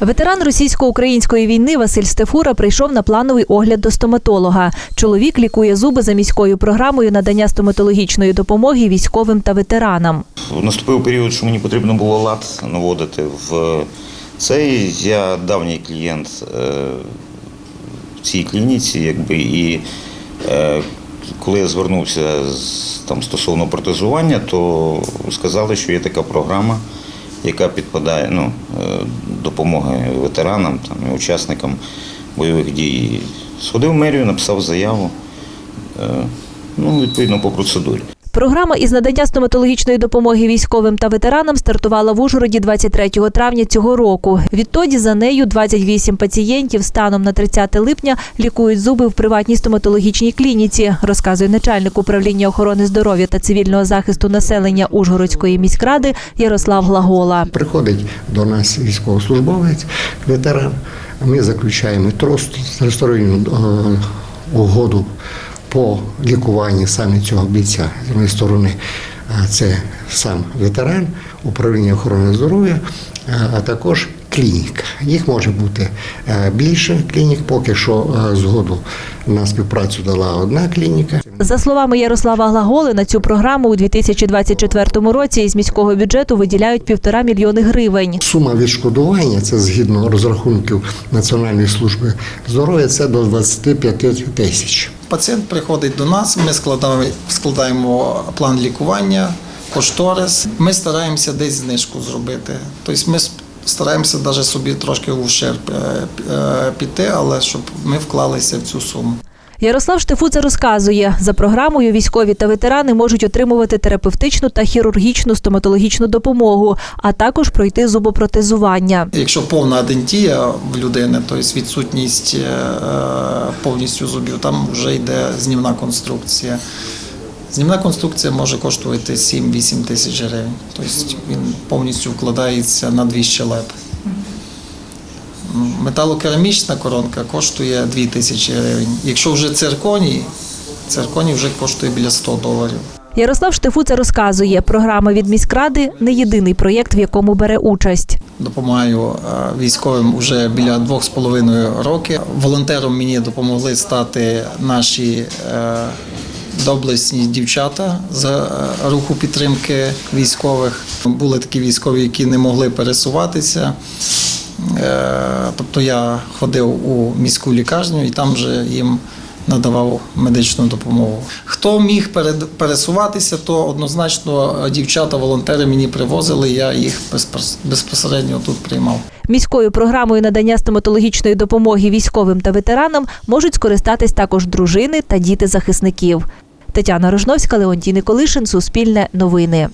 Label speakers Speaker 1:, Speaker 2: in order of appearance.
Speaker 1: Ветеран російсько-української війни Василь Стефура прийшов на плановий огляд до стоматолога. Чоловік лікує зуби за міською програмою надання стоматологічної допомоги військовим та ветеранам.
Speaker 2: Наступив період, що мені потрібно було лад наводити в цей. Я давній клієнт е, в цій клініці, якби і е, коли я звернувся з- там стосовно протезування, то сказали, що є така програма, яка підпадає ну, допомоги ветеранам там, і учасникам бойових дій. Сходив в мерію, написав заяву. е, Ну, відповідно, по процедурі.
Speaker 1: Програма із надання стоматологічної допомоги військовим та ветеранам стартувала в Ужгороді 23 травня цього року. Відтоді за нею 28 пацієнтів станом на 30 липня лікують зуби в приватній стоматологічній клініці, розказує начальник управління охорони здоров'я та цивільного захисту населення Ужгородської міськради Ярослав Глагола.
Speaker 3: Приходить до нас військовослужбовець, ветеран. Ми заключаємо трос- тристоронню е, угоду по лікуванні саме цього бійця. З однієї сторони, це сам ветеран, управління охорони здоров'я, а також клініка. Їх може бути е, більше клінік. Поки що е, згоду на співпрацю дала одна клініка.
Speaker 1: За словами Ярослава Глаголи, на цю програму у 2024 році із міського бюджету виділяють півтора мільйони гривень.
Speaker 3: Сума відшкодування, це згідно розрахунків Національної служби здоров'я, це до 25 тисяч.
Speaker 4: Пацієнт приходить до нас, ми складаємо, складаємо план лікування, кошторис. Ми стараємося десь знижку зробити. Тобто ми стараємося навіть собі трошки в ущерб е, е, піти, але щоб ми вклалися в цю суму.
Speaker 1: Ярослав Штефуца розказує, за програмою військові та ветерани можуть отримувати терапевтичну та хірургічну стоматологічну допомогу, а також пройти зубопротезування.
Speaker 4: Якщо повна адентія в людини, тобто відсутність е, повністю зубів, там вже йде знімна конструкція. Знімна конструкція може коштувати 7-8 тисяч гривень. Тобто він повністю вкладається на дві щелепи. Металокерамічна коронка коштує 2 тисячі гривень. Якщо вже цирконій, цирконій вже коштує біля 100 доларів.
Speaker 1: Ярослав Штефуца розказує, програма від міськради не єдиний проєкт, в якому бере участь.
Speaker 4: Допомагаю е, військовим вже біля двох з половиною років. Волонтером мені допомогли стати наші е, доблесні дівчата з е, руху підтримки військових. Були такі військові, які не могли пересуватися. Е, Тобто я ходив у міську лікарню і там вже їм надавав медичну допомогу. Хто міг пересуватися, то однозначно дівчата-волонтери мені привозили, я їх безпос- безпосередньо тут приймав.
Speaker 1: Міською програмою надання стоматологічної допомоги військовим та ветеранам можуть скористатись також дружини та діти захисників. Тетяна Рожновська, Леонтій Николишин, Суспільне новини.